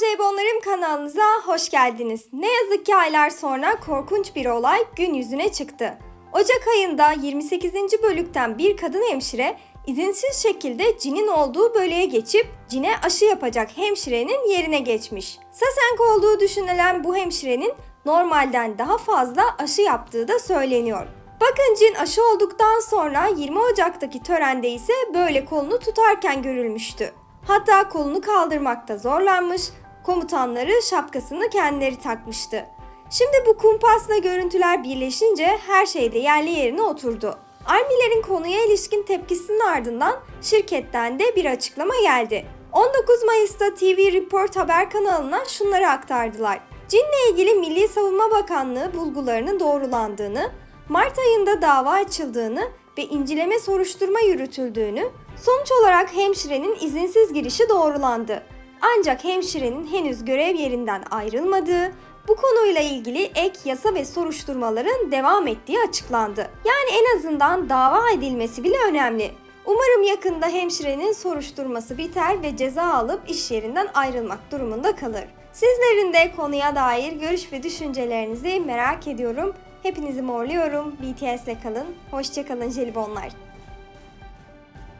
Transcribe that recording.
Ceybonlarım kanalınıza hoş geldiniz. Ne yazık ki aylar sonra korkunç bir olay gün yüzüne çıktı. Ocak ayında 28. bölükten bir kadın hemşire izinsiz şekilde cinin olduğu bölüğe geçip cine aşı yapacak hemşirenin yerine geçmiş. Sasenk olduğu düşünülen bu hemşirenin normalden daha fazla aşı yaptığı da söyleniyor. Bakın cin aşı olduktan sonra 20 Ocak'taki törende ise böyle kolunu tutarken görülmüştü. Hatta kolunu kaldırmakta zorlanmış, komutanları şapkasını kendileri takmıştı. Şimdi bu kumpasla görüntüler birleşince her şey de yerli yerine oturdu. Armilerin konuya ilişkin tepkisinin ardından şirketten de bir açıklama geldi. 19 Mayıs'ta TV Report haber kanalına şunları aktardılar. Cinle ilgili Milli Savunma Bakanlığı bulgularının doğrulandığını, Mart ayında dava açıldığını ve inceleme soruşturma yürütüldüğünü, sonuç olarak hemşirenin izinsiz girişi doğrulandı. Ancak hemşirenin henüz görev yerinden ayrılmadığı, bu konuyla ilgili ek yasa ve soruşturmaların devam ettiği açıklandı. Yani en azından dava edilmesi bile önemli. Umarım yakında hemşirenin soruşturması biter ve ceza alıp iş yerinden ayrılmak durumunda kalır. Sizlerin de konuya dair görüş ve düşüncelerinizi merak ediyorum. Hepinizi morluyorum. BTS'le kalın. Hoşçakalın jelibonlar.